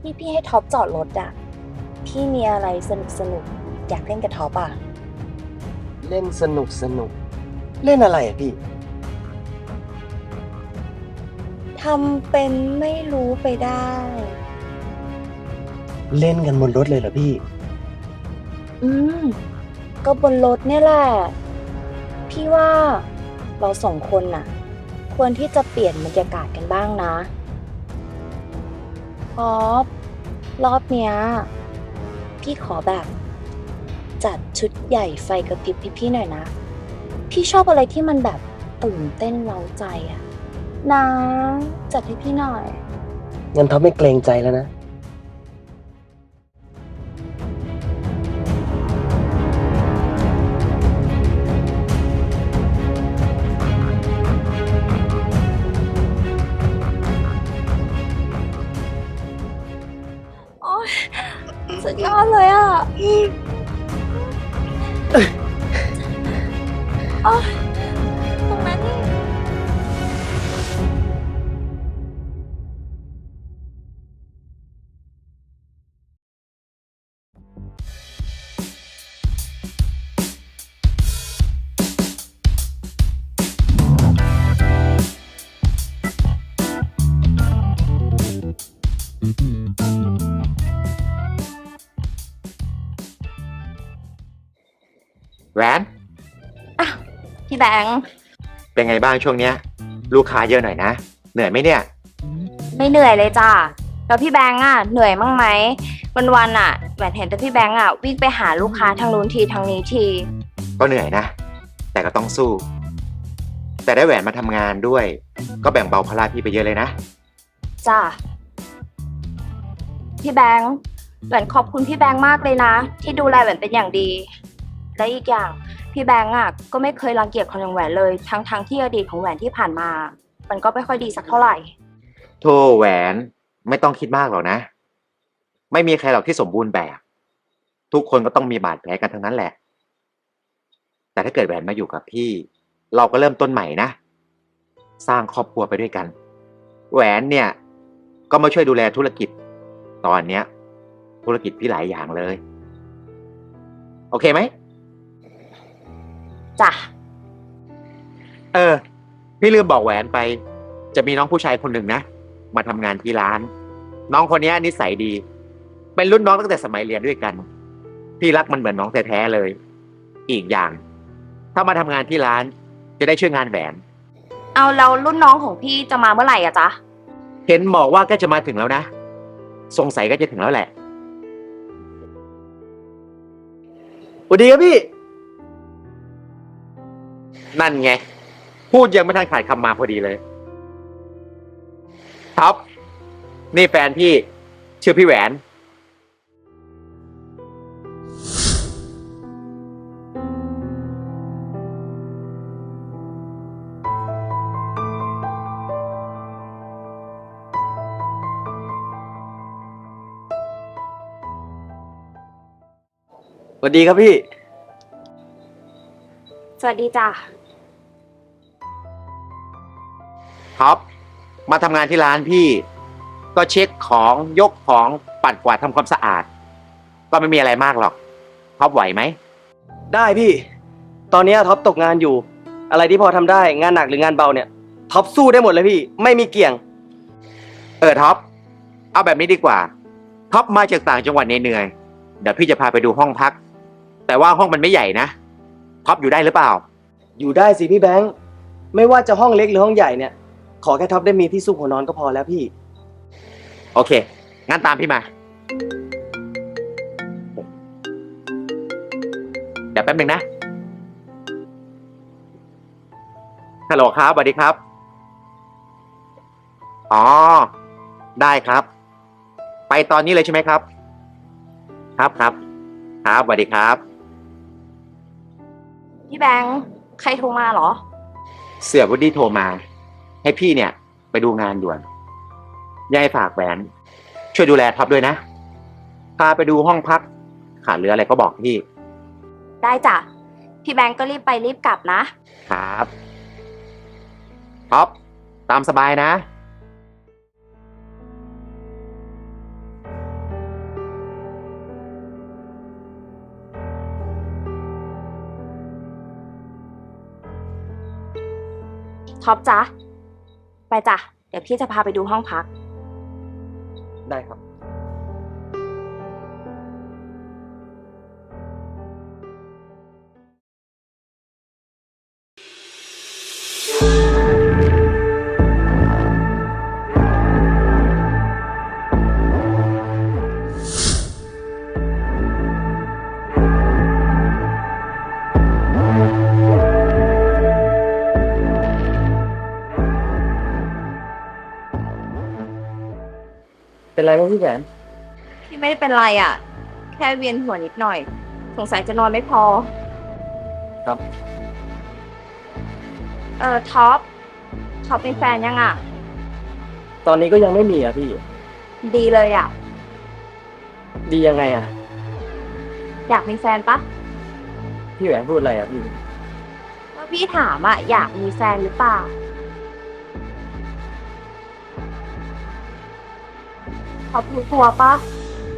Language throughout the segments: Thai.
ที่พี่ให้ท็อปจอดรถอะพี่มีอะไรสนุกสนุกๆอยากเล่นกับท็อปอะเล่นสนุกสนุก เล่นอะไรอะพี่ ทำเป็นไม่รู้ไปได้ เล่นกันบนรถเลยเหรอพี่ อืม ก็บนรถเนี่ยแหละ พี่ว่าเราสองคนน่ะ ควรที่จะเปลี่ยนบรรยากาศกันบ้างนะ ท็อปรอบเนี้ย พี่ขอแบบ จัดชุดใหญ่ไฟกระพริบให้พี่หน่อยนะ พี่ชอบอะไรที่มันแบบตื่นเต้นเร้าใจอะนะ จัดให้พี่หน่อย งั้นท็อปไม่เกรงใจแล้วนะ 哎。 แหวนพี่แบงค์เป็นไงบ้างช่วงเนี้ย ลูกค้าเยอะหน่อยนะ เหนื่อยไหมเนี่ย ไม่เหนื่อยเลยจ้ะแล้วพี่แบงค์อะเหนื่อยมั้งไหมวันวันๆอะแหวนเห็นแต่พี่แบงค์อะวิ่งไปหาลูกค้าทางนู้นทีทางนี้ที ก็เหนื่อยนะ แต่ก็ต้องสู้ แต่ได้แหวนมาทำงานด้วย ก็แบ่งเบาภาระพี่ไปเยอะเลยนะ จ้ะพี่แบงค์แหวนขอบคุณพี่แบงค์มากเลยนะ ที่ดูแลแหวนเป็นอย่างดี และอีกอย่าง พี่แบงค์อะก็ไม่เคยรังเกียจคนอย่างแหวนเลย ทั้งทั้งที่อดีตของแหวนที่ผ่านมา มันก็ไม่ค่อยดีสักเท่าไหร่ โธ่แหวนไม่ต้องคิดมากหรอกนะ ไม่มีใครหรอกที่สมบูรณ์แบบ ทุกคนก็ต้องมีบาดแผลกันทั้งนั้นแหละ แต่ถ้าเกิดแหวนมาอยู่กับพี่ เราก็เริ่มต้นใหม่นะ สร้างครอบครัวไปด้วยกัน แหวนเนี่ย ก็มาช่วยดูแลธุรกิจ ตอนเนี้ย ธุรกิจพี่หลายอย่างเลย โอเคไหม จ้ะ เออ พี่ลืมบอกแหวนไป จะมีน้องผู้ชายคนหนึ่งนะ มาทำงานที่ร้าน น้องคนนี้นิสัยดี เป็นรุ่นน้องตั้งแต่สมัยเรียนด้วยกัน พี่รักมันเหมือนน้องแท้ๆเลย อีกอย่าง ถ้ามาทำงานที่ร้าน จะได้ช่วยงานแหวน เอาแล้วรุ่นน้องของพี่จะมาเมื่อไหร่อะจ๊ะ เห็นบอกว่าก็จะมาถึงแล้วนะ สงสัยก็จะถึงแล้วแหละสวัสดีครับพี่ นั่นไง พูดยังไม่ทันขาดคำมาพอดีเลยท็อปนี่แฟนพี่ชื่อพี่แหวน สวัสดีครับพี่ สวัสดีจ้ะ ท็อปมาทำงานที่ร้านพี่ ก็เช็คของยกของปัดกวาดทำความสะอาด ก็ไม่มีอะไรมากหรอกท็อปไหวไหมได้พี่ ตอนนี้ท็อปตกงานอยู่ อะไรที่พอทำได้งานหนักหรืองานเบาเนี่ยท็อปสู้ได้หมดเลยพี่ ไม่มีเกี่ยง เออท็อปเอาแบบนี้ดีกว่าท็อปมาจากต่างจังหวัดเหนื่อยๆเดี๋ยวพี่จะพาไปดูห้องพัก แต่ว่าห้องมันไม่ใหญ่นะท็อปอยู่ได้หรือเปล่า อยู่ได้สิพี่แบงค์ไม่ว่าจะห้องเล็กหรือห้องใหญ่เนี่ย ขอแค่ท็อปได้มีที่ซุกหัวนอนก็พอแล้วพี่ โอเค งั้นตามพี่มา เดี๋ยวแป๊บหนึ่งนะ ฮัลโหลครับสวัสดีครับ อ๋อ ได้ครับ ไปตอนนี้เลยใช่ไหมครับ ครับครับ ครับสวัสดีครับ พี่แบงค์ใครโทรมาเหรอ เสี่ยวุฒิโทรมา ให้พี่เนี่ย ไปดูงานด่วนยายฝากแหวน ช่วยดูแลท็อปด้วยนะ พาไปดูห้องพัก ขาดเหลืออะไรก็บอกพี่ ได้จ้ะ พี่แบงก์ก็รีบไปรีบกลับนะ ครับท็อปตามสบายนะ ท็อปจ้ะ ไปจ้ะ เดี๋ยวพี่จะพาไปดูห้องพัก ได้ครับ ไรบ้างพี่แหวนพี่ไม่ได้เป็นไรอะ่ะ แค่เวียนหัวนิดหน่อย สงสัยจะนอนไม่พอ ครับ เออท็อปท็อปเป็นแฟนยังอะ ตอนนี้ก็ยังไม่มีอะพี่ ดีเลยอะ ดียังไงอะ อยากมีแฟนปะพี่แหวนพูดอะไรอะพี่ ว่าพี่ถามอะ อยากมีแฟนหรือเปล่า ท็อปรู้ตัวปะ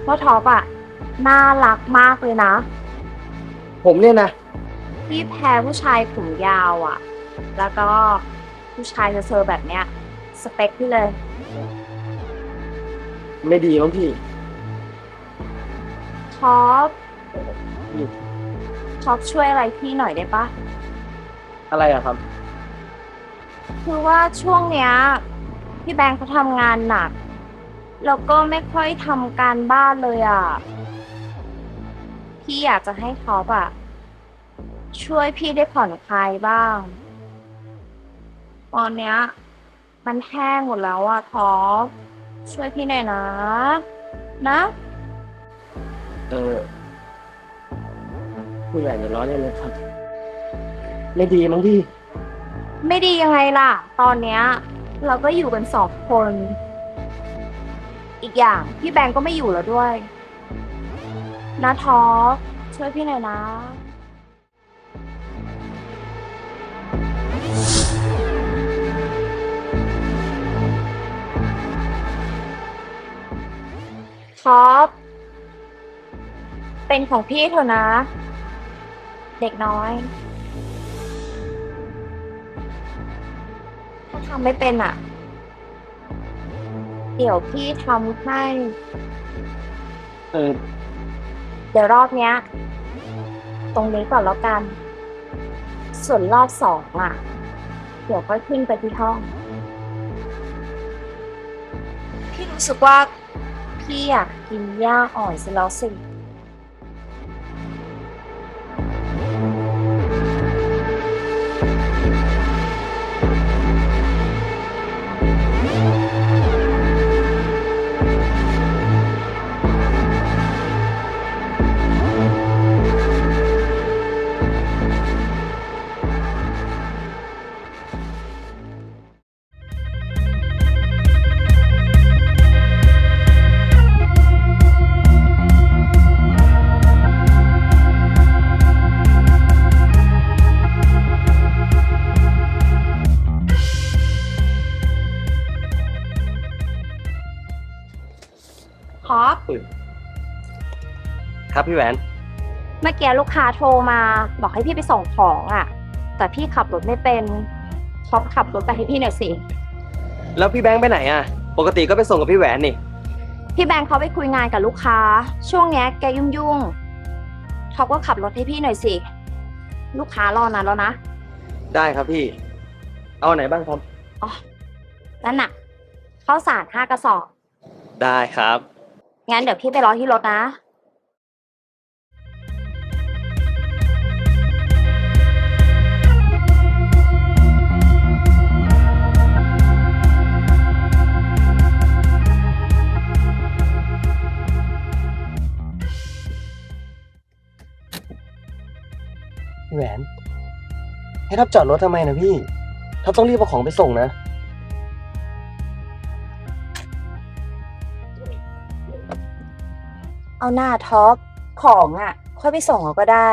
ว่าท็อปอะน่ารักมากเลยนะ ผมเนี่ยนะพี่แพ้ผู้ชายผมยาวอะแล้วก็ผู้ชายเซอร์ๆแบบเนี้ย สเปคพี่เลย ไม่ดีมั้งพี่ ท็อปอืม ท็อปช่วยอะไรพี่หน่อยได้ปะ อะไรอะครับ คือว่าช่วงเนี้ยพี่แบงค์เขาทำงานหนัก แล้วก็ไม่ค่อยทำการบ้านเลยอะ พี่อยากจะให้ท็อปอะ ช่วยพี่ได้ผ่อนคลายบ้าง ตอนเนี้ย มันแห้งหมดแล้วอะท็อปช่วยพี่หน่อยนะ นะ เออพี่แหวนอย่าล้อเล่นเลยครับ ไม่ดีมั้งพี่ ไม่ดียังไงล่ะ ตอนเนี้ย เราก็อยู่กันสองคน อีกอย่างพี่แบงก์ก็ไม่อยู่แล้วด้วยนะท็อปช่วยพี่หน่อยนะ ท็อป เป็นของพี่เถอะนะ เด็กน้อย ถ้าทำไม่เป็นอะ เดี๋ยวพี่ทำให้ เออเดี๋ยวรอบเนี้ย ตรงนี้ก่อนแล้วกัน ส่วนรอบสองอะ เดี๋ยวค่อยขึ้นไปที่ห้อง พี่รู้สึกว่า พี่อยากกินหญ้าอ่อนซะแล้วสิ ท็อปครับพี่แหวน เมื่อกี้ลูกค้าโทรมา บอกให้พี่ไปส่งของอะ แต่พี่ขับรถไม่เป็นท็อปขับรถไปให้พี่หน่อยสิ แล้วพี่แบงค์ไปไหนอะ ปกติก็ไปส่งกับพี่แหวนนี่ พี่แบงค์เขาไปคุยงานกับลูกค้า ช่วงเนี้ยแกยุ่งยุ่งๆท็อปก็ขับรถให้พี่หน่อยสิ ลูกค้ารอนานแล้วนะได้ครับพี่ เอาไหนบ้างครับอ๋อนั่นน่ะข้าวสารห้ากระสอบ ได้ครับ งั้นเดี๋ยวพี่ไปรอที่รถนะ พี่แหวน ให้ทับจอดรถทำไมนะพี่ทับต้องรีบเอาของไปส่งนะ เอาหน้าท็อปของอะ ค่อยไปส่งเอาก็ได้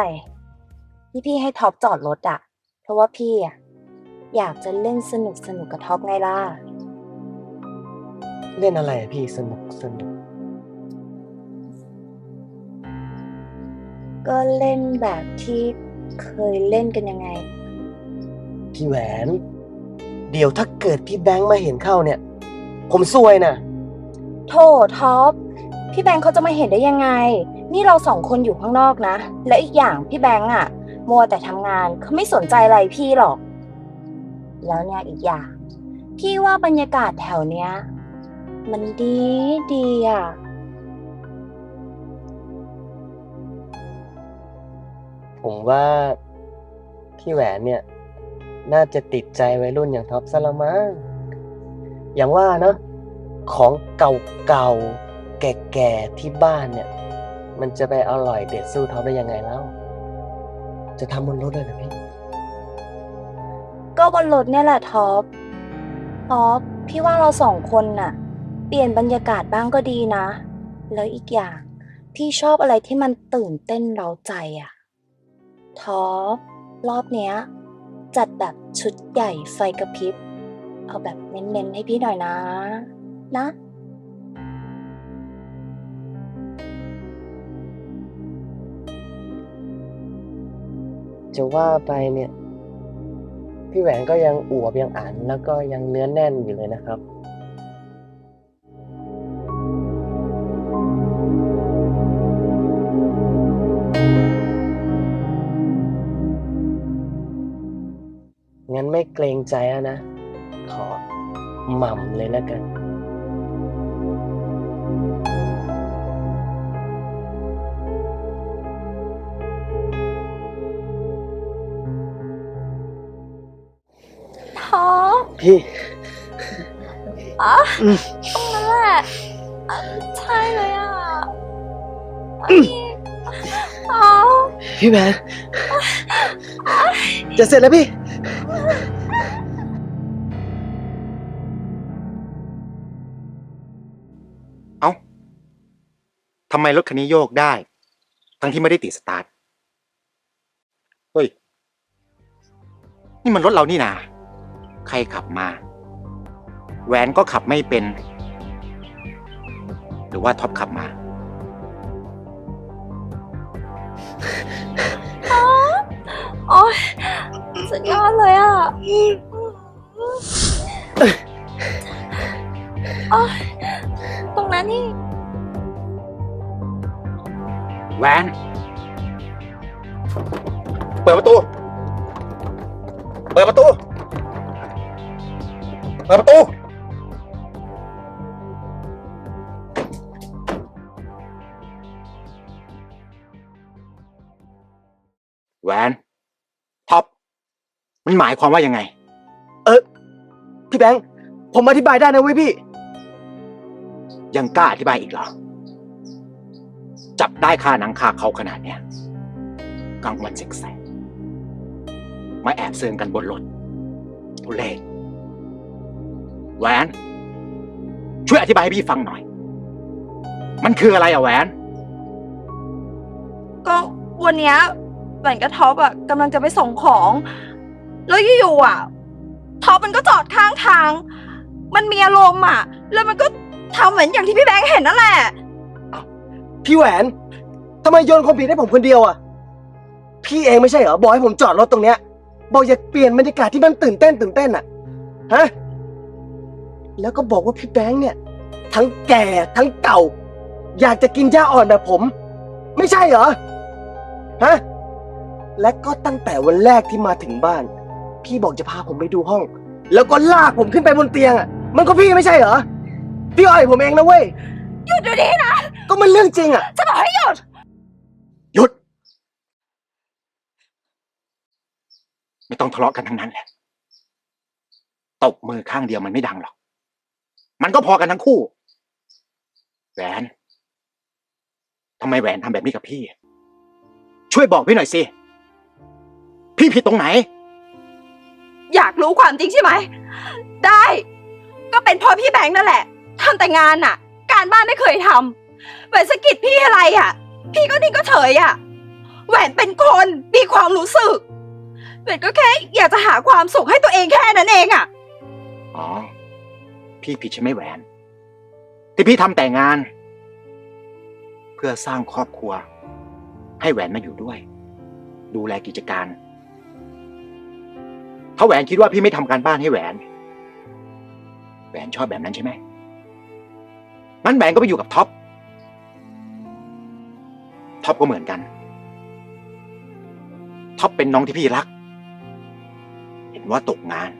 ที่พี่ให้ท็อปจอดรถอะ เพราะว่าพี่อะอยากจะเล่นสนุกสนุกกับท็อปไงล่ะ เล่นอะไรอะพี่สนุกสนุกก็เล่นแบบที่เคยเล่นกันยังไง พี่แหวน เดี๋ยวถ้าเกิดพี่แบงค์มาเห็นเข้าเนี่ย ผมซวยนะ โถท็อป พี่แบงค์เขาจะมาเห็นได้ยังไง นี่เราสองคนอยู่ข้างนอกนะ และอีกอย่างพี่แบงค์อะมัวแต่ทำงานเขาไม่สนใจอะไรพี่หรอก แล้วเนี่ยอีกอย่าง พี่ว่าบรรยากาศแถวเนี้ย มันดีดีอะผมว่าพี่แหวนเนี่ย น่าจะติดใจวัยรุ่นอย่างท็อปซะละมั้งอย่างว่าเนาะของเก่าๆ แก่ๆที่บ้านเนี่ย มันจะไปอร่อยเด็ดสู้ท็อปได้ยังไงแล้ว จะทำบนรถเลยนะพี่ ก็บนรถเนี่ยแหละท็อปท็อปพี่ว่าเราสองคนน่ะ เปลี่ยนบรรยากาศบ้างก็ดีนะ แล้วอีกอย่าง พี่ชอบอะไรที่มันตื่นเต้นเร้าใจอะท็อปรอบเนี้ย จัดแบบชุดใหญ่ไฟกระพริบ เอาแบบเน้นๆให้พี่หน่อยนะ นะ จะว่าไปเนี่ย พี่แหวนก็ยังอวบยังอันแล้วก็ยังเนื้อแน่นอยู่เลยนะครับงั้นไม่เกรงใจแล้วนะ ขอหม่ำเลยแล้วกัน พี่ อ๋ออืมตรงนั้นแหละอะใช่เลยอะอ๋อพี่แหวนจะเสร็จแล้วพี่ เอ้า ทำไมรถคันนี้โยกได้ ทั้งที่ไม่ได้ติดสตาร์ท เฮ้ย นี่มันรถเรานี่นา ใครขับมา แหวนก็ขับไม่เป็น หรือว่าท็อปขับมา โอ้ยสุดยอดเลยอะโอ้ยตรงนั้นนี่ แหวน เปิดประตู เปิดประตูเปิดประตู แหวนท็อปมันหมายความว่ายังไงพี่แบงค์ผมอธิบายได้นะเว้ยพี่ ยังกล้าอธิบายอีกเหรอ จับได้ค่าหนังคาเขาขนาดเนี้ยกลางวันแสกๆมาแอบเซิงกันบนรถทุเลศ แหวน ช่วยอธิบายให้พี่ฟังหน่อย มันคืออะไรอะแหวน ก็วันเนี้ยแหวนกับท็อปอะกำลังจะไปส่งของ แล้วอยู่ๆอะท็อปมันก็จอดข้างทาง มันมีอารมณ์อะแล้วมันก็ทำเหมือนอย่างที่พี่แบงค์เห็นนั่นแหละ พี่แหวนทำไมโยนความผิดให้ผมคนเดียวอะ พี่เองไม่ใช่เหรอบอกให้ผมจอดรถตรงเนี้ยบอกอยากเปลี่ยนบรรยากาศที่มันตื่นเต้นตื่นเต้นอะ ฮะ แล้วก็บอกว่าพี่แบงค์เนี่ย ทั้งแก่ทั้งเก่า อยากจะกินหญ้าอ่อนแบบผม ไม่ใช่เหรอฮะและก็ตั้งแต่วันแรกที่มาถึงบ้าน พี่บอกจะพาผมไปดูห้อง แล้วก็ลากผมขึ้นไปบนเตียงอะมันก็พี่ไม่ใช่เหรอพี่อ่อยผมเองนะเว้ยหยุดเดี๋ยวนี้นะก็มันเรื่องจริงอะจะบอกให้หยุดหยุด ไม่ต้องทะเลาะกันทั้งนั้นแหละตบมือข้างเดียวมันไม่ดังหรอก มันก็พอกันทั้งคู่ แหวนทำไมแหวนทำแบบนี้กับพี่ ช่วยบอกพี่หน่อยสิ พี่ผิดตรงไหน อยากรู้ความจริงใช่ไหม ได้ ก็เป็นเพราะพี่แบงค์นั่นแหละทำแต่งานน่ะ การบ้านไม่เคยทำแหวนสะกิดพี่อะไรอะ พี่ก็นิ่งก็เฉยอะ แหวนเป็นคนมีความรู้สึกแหวนก็แค่อยากจะหาความสุขให้ตัวเองแค่นั้นเองอะ อ๋อ พี่ผิดใช่ไหมแหวน ที่พี่ทำแต่งาน เพื่อสร้างครอบครัว ให้แหวนมาอยู่ด้วย ดูแลกิจการ ถ้าแหวนคิดว่าพี่ไม่ทำการบ้านให้แหวน แหวนชอบแบบนั้นใช่ไหมงั้นแหวนก็ไปอยู่กับท็อปท็อปก็เหมือนกันท็อปเป็นน้องที่พี่รัก เห็นว่าตกงาน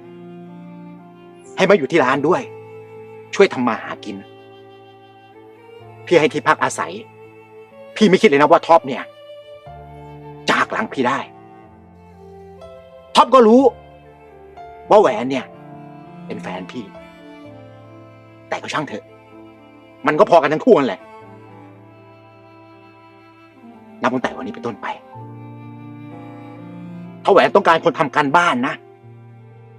ให้มาอยู่ที่ร้านด้วย ช่วยทำมาหากิน พี่ให้ที่พักอาศัย พี่ไม่คิดเลยนะว่าท็อปเนี่ยจากหลังพี่ได้ ท็อปก็รู้ ว่าแหวนเนี่ย เป็นแฟนพี่ แต่ก็ช่างเถอะ มันก็พอกันทั้งคู่นั่นแหละนับตั้งแต่วันนี้เป็นต้นไป ถ้าแหวนต้องการคนทำการบ้านนะ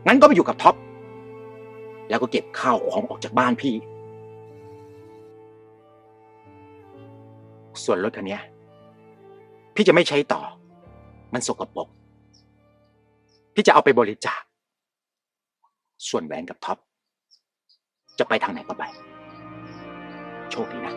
งั้นก็ไปอยู่กับท็อป แล้วก็เก็บข้าวของออกจากบ้านพี่ ส่วนรถคันนี้พี่จะไม่ใช้ต่อ มันสกปรกพี่จะเอาไปบริจาค ส่วนแหวนกับท็อป จะไปทางไหนก็ไป โชคดีนะ